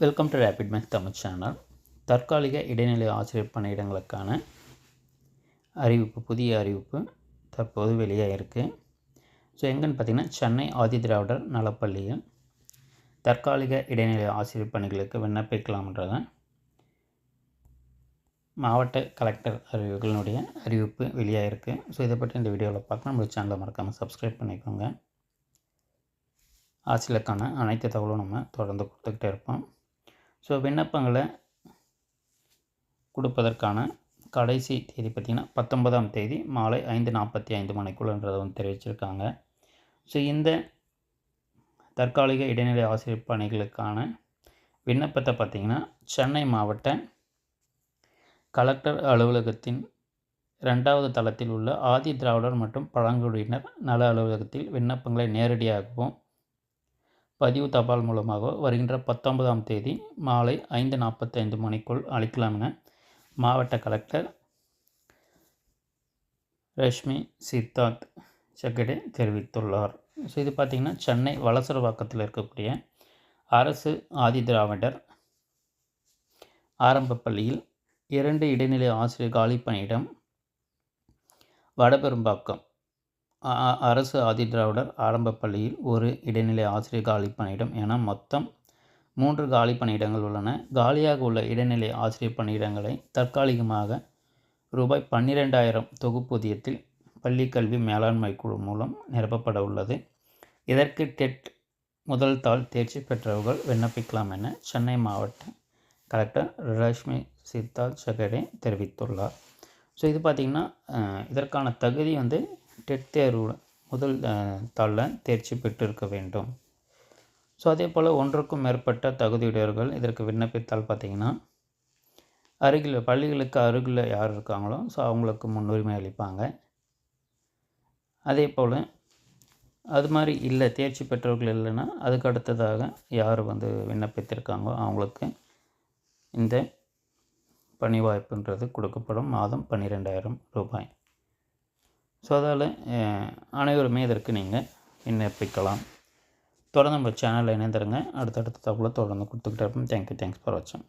Welcome to Rapid Max Tamil channel தற்காலிக இடைநிலை ஆசிரியர் பணியிடங்களுக்கான அறிவிப்பு புதிய அறிவிப்பு தற்போது வெளியாக இருக்குது ஸோ எங்கன்னு பார்த்தீங்கன்னா சென்னை ஆதி திராவிடர் நலப்பள்ளியில் தற்காலிக இடைநிலை ஆசிரியர் பணிகளுக்கு விண்ணப்பிக்கலாம்ன்றத மாவட்ட கலெக்டர் அறிவுகளினுடைய அறிவிப்பு வெளியாக இருக்குது ஸோ இதை பற்றி இந்த வீடியோவில் பார்க்க நம்ம சேனலை மறக்காமல் சப்ஸ்கிரைப் பண்ணிக்கோங்க. ஆசிரியருக்கான அனைத்து தகவலும் நம்ம தொடர்ந்து கொடுத்துக்கிட்டே இருப்போம். ஸோ விண்ணப்பங்களை கொடுப்பதற்கான கடைசி தேதி பார்த்திங்கன்னா பத்தொன்பதாம் தேதி மாலை ஐந்து நாற்பத்தி ஐந்து மணிக்குள்ளன்றதை வந்து தெரிவிச்சிருக்காங்க. ஸோ இந்த தற்காலிக இடைநிலை ஆசிரியர் பணிகளுக்கான விண்ணப்பத்தை பார்த்திங்கன்னா சென்னை மாவட்ட கலெக்டர் அலுவலகத்தின் ரெண்டாவது தளத்தில் உள்ள ஆதி திராவிடர் மற்றும் பழங்குடியினர் நல அலுவலகத்தில் விண்ணப்பங்களை நேரடியாகவும் பதிவு தபால் மூலமாக வருகின்ற பத்தொன்பதாம் தேதி மாலை ஐந்து நாற்பத்தைந்து மணிக்குள் அளிக்கலாம் என மாவட்ட கலெக்டர் ரஷ்மி சித்தார்த் செக்கடே தெரிவித்துள்ளார். ஸோ இது பார்த்திங்கன்னா சென்னை வலசரவாக்கத்தில் இருக்கக்கூடிய அரசு ஆதி திராவிடர் ஆரம்ப பள்ளியில் இரண்டு இடைநிலை ஆசிரியர் காலி பணியிடம் வடபெரும்பாக்கம் அரசு ஆதிதிராவிடர் ஆரம்ப பள்ளியில் ஒரு இடைநிலை ஆசிரியர் காலி பணியிடம் என மொத்தம் மூன்று காலி பணியிடங்கள் உள்ளன. காலியாக உள்ள இடைநிலை ஆசிரியர் பணியிடங்களை தற்காலிகமாக ரூபாய் பன்னிரெண்டாயிரம் தொகுப்பூதியத்தில் பள்ளிக்கல்வி மேலாண்மை குழு மூலம் நிரப்பப்பட உள்ளது. இதற்கு டெட் முதல் தாள் தேர்ச்சி பெற்றவர்கள் விண்ணப்பிக்கலாம் என சென்னை மாவட்ட கலெக்டர் ரஷ்மி சித்தால் சகடே தெரிவித்துள்ளார். ஸோ இது பார்த்திங்கன்னா இதற்கான தகுதி வந்து டெட் தேர்வு முதல் தாளில் தேர்ச்சி பெற்றிருக்க வேண்டும். ஸோ அதே போல் ஒன்றுக்கும் மேற்பட்ட தகுதியுடையவர்கள் இதற்கு விண்ணப்பித்தால் பார்த்திங்கன்னா அருகில் பள்ளிகளுக்கு அருகில் யார் இருக்காங்களோ ஸோ அவங்களுக்கு முன்னுரிமை அளிப்பாங்க. அதே போல் அது மாதிரி இல்லை தேர்ச்சி பெற்றவர்கள் இல்லைன்னா அதுக்கு அடுத்ததாக யார் வந்து விண்ணப்பித்திருக்காங்களோ அவங்களுக்கு இந்த பணி வாய்ப்புன்றது கொடுக்கப்படும். மாதம் பன்னிரெண்டாயிரம் ரூபாய். ஸோ அதால் அனைவருமே இதற்கு நீங்கள் விண்ணப்பிக்கலாம். தொடர்ந்து நம்ம சேனலில் இணைந்துருங்க. அடுத்தடுத்த தகவலை தொடர்ந்து கொடுத்துக்கிட்டே இருப்போம். தேங்க்யூ தேங்க்ஸ் ஃபார் வாட்சிங்